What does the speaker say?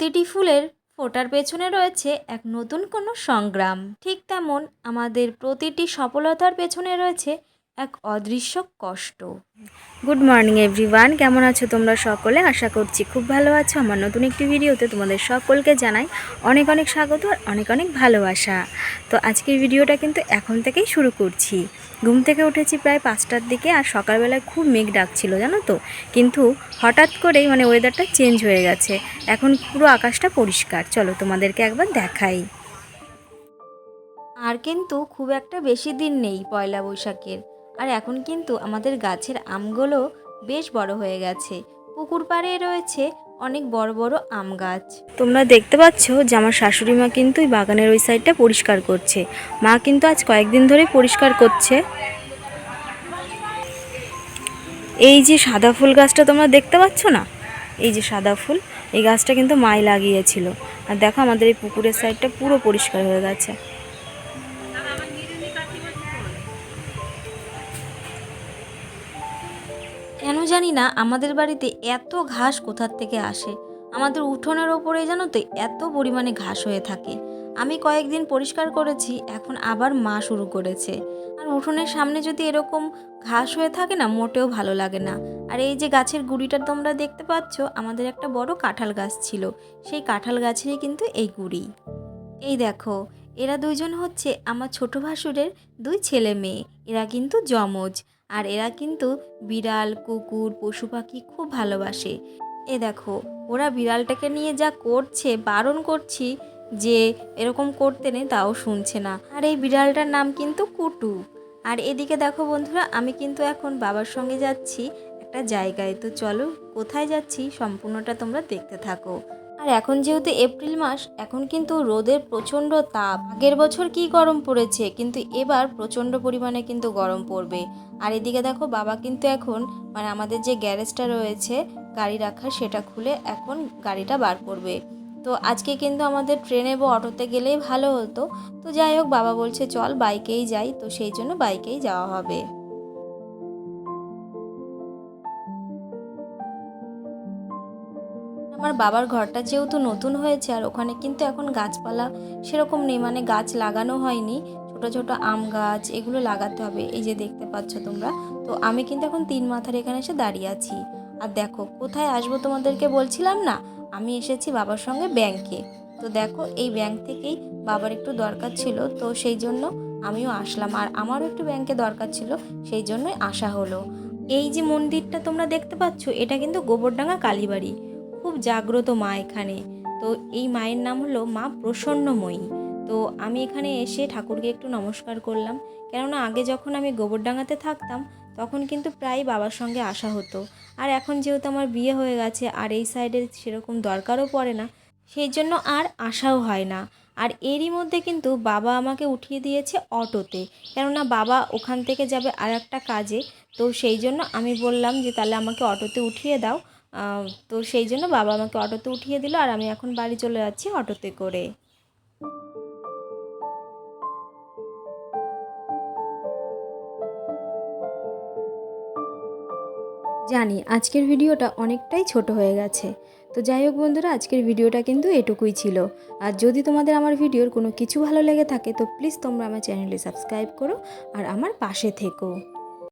প্রতিটি ফুলের ফোটার পেছনে রয়েছে এক নতুন কোনো সংগ্রাম। ঠিক তেমন আমাদের প্রতিটি সফলতার পেছনে রয়েছে এক অদৃশ্য কষ্ট। গুড মর্নিং এভরিওয়ান কেমন আছো তোমরা সকলে? আশা করছি খুব ভালো আছো। আমার নতুন একটি ভিডিওতে তোমাদের সকলকে জানাই অনেক অনেক স্বাগত আর অনেক অনেক ভালোবাসা। তো আজকের ভিডিওটা কিন্তু এখন থেকেই শুরু করছি। ঘুম থেকে উঠেছি প্রায় পাঁচটার দিকে আর সকালবেলায় খুব মেঘ ডাকছিল জানো তো? কিন্তু হঠাৎ করেই মানে ওয়েদারটা চেঞ্জ হয়ে গেছে। এখন পুরো আকাশটা পরিষ্কার। চলো তোমাদেরকে একবার দেখাই। আর কিন্তু খুব একটা বেশি দিন নেই পয়লা বৈশাখের। আর এখন কিন্তু আমাদের গাছের আমগুলো বেশ বড় হয়ে গেছে। পুকুর পাড়ে রয়েছে অনেক বড় বড় আম গাছ। তোমরা দেখতে পাচ্ছ যে আমার শাশুড়ি মা কিন্তু বাগানের ওই সাইডটা পরিষ্কার করছে। মা কিন্তু আজ কয়েকদিন ধরে পরিষ্কার করছে। এই যে সাদা ফুল গাছটা তোমরা দেখতে পাচ্ছ না? এই যে সাদা ফুল, এই গাছটা কিন্তু মাই লাগিয়েছিল। আর দেখো আমাদের এই পুকুরের সাইডটা পুরো পরিষ্কার হয়ে গেছে। কেন জানি না আমাদের বাড়িতে এত ঘাস কোথার থেকে আসে? আমাদের উঠোনের ওপরে জানো তো এত পরিমাণে ঘাস হয়ে থাকে। আমি কয়েকদিন পরিষ্কার করেছি, এখন আবার মা শুরু করেছে। আর উঠোনের সামনে যদি এরকম ঘাস হয়ে থাকে না, মোটেও ভালো লাগে না। আর এই যে গাছের গুড়িটা তোমরা দেখতে পাচ্ছ, আমাদের একটা বড় কাঁঠাল গাছ ছিল। সেই কাঁঠাল গাছেরই কিন্তু এই গুড়ি। এই দেখো, এরা দুইজন হচ্ছে আমার ছোট ভাসুরের দুই ছেলে মেয়ে। এরা কিন্তু যমজ। আর এরা কিন্তু বিড়াল, কুকুর, পশু পাখি খুব ভালোবাসে। এ দেখো, ওরা বিড়ালটাকে নিয়ে যা করছে, বারণ করছি যে এরকম করতে নেই, তাও শুনছে না। আর এই বিড়ালটার নাম কিন্তু কুটু। আর এদিকে দেখো বন্ধুরা, আমি কিন্তু এখন বাবার সঙ্গে যাচ্ছি একটা জায়গায়। তো চলো, কোথায় যাচ্ছি, সম্পূর্ণটা তোমরা দেখতে থাকো। আর এখন যেহেতু এপ্রিল মাস, এখন কিন্তু রোদের প্রচণ্ড তাপ। আগের বছর কি গরম পড়েছে, কিন্তু এবার প্রচণ্ড পরিমাণে কিন্তু গরম পড়বে। আর এদিকে দেখো, বাবা কিন্তু এখন মানে আমাদের যে গ্যারেজটা রয়েছে, গাড়ি রাখার সেটা খুলে এখন গাড়িটা বার করবে। তো আজকে কিন্তু আমাদের ট্রেনে বা অটোতে গেলেই ভালো হতো। তো যাই হোক, বাবা বলছে, চল বাইকেই যাই। তো সেই জন্য বাইকেই যাওয়া হবে। আমার বাবার ঘরটা যেহেতু নতুন হয়েছে আর ওখানে কিন্তু এখন গাছপালা সেরকম নেই মানে গাছ লাগানো হয়নি। ছোট ছোট আম গাছ এগুলো লাগাতে হবে, এই যে দেখতে পাচ্ছ তোমরা। তো আমি কিন্তু এখন তিন মাথার এখানে এসে দাঁড়িয়ে আছি। আর দেখো, কোথায় আসব তোমাদেরকে বলছিলাম না? আমি এসেছি বাবার সঙ্গে ব্যাংকে তো দেখো, এই ব্যাংক থেকেই বাবার একটু দরকার ছিল, তো সেই জন্য আমিও আসলাম। আর আমারও একটু ব্যাংকে দরকার ছিল, সেই জন্যই আসা হলো। এই যে মন্দিরটা তোমরা দেখতে পাচ্ছ, এটা কিন্তু গোবরডাঙ্গা কালীবাড়ি। খুব জাগ্রত মা এখানে। তো এই মায়ের নাম হলো মা প্রসন্নময়ী। তো আমি এখানে এসে ঠাকুরকে একটু নমস্কার করলাম। কেননা আগে যখন আমি গোবরডাঙ্গাতে থাকতাম, তখন কিন্তু প্রায় বাবার সঙ্গে আসা হতো। আর এখন যেহেতু আমার বিয়ে হয়ে গেছে, আর এই সাইডে সেরকম দরকারও পড়ে না, সেই জন্য আর আসাও হয় না। আর এরই মধ্যে কিন্তু বাবা আমাকে উঠিয়ে দিয়েছে অটোতে। কেননা বাবা ওখান থেকে যাবে আর একটা কাজে, তো সেই জন্য আমি বললাম যে তাহলে আমাকে অটোতে উঠিয়ে দাও। তো সেই জন্য বাবা আমাকে অটোতে উঠিয়ে দিল আর আমি এখন বাড়ি চলে যাচ্ছি অটোতে করে। জানি, আজকের ভিডিওটা অনেকটাই ছোট হয়ে গেছে। তো যাই হোক বন্ধুরা, আজকের ভিডিওটা কিন্তু এটুকুই ছিল। আর যদি তোমাদের আমার ভিডিওর কোনো কিছু ভালো লেগে থাকে, তো প্লিজ তোমরা আমার চ্যানেলে সাবস্ক্রাইব করো আর আমার পাশে থেকো।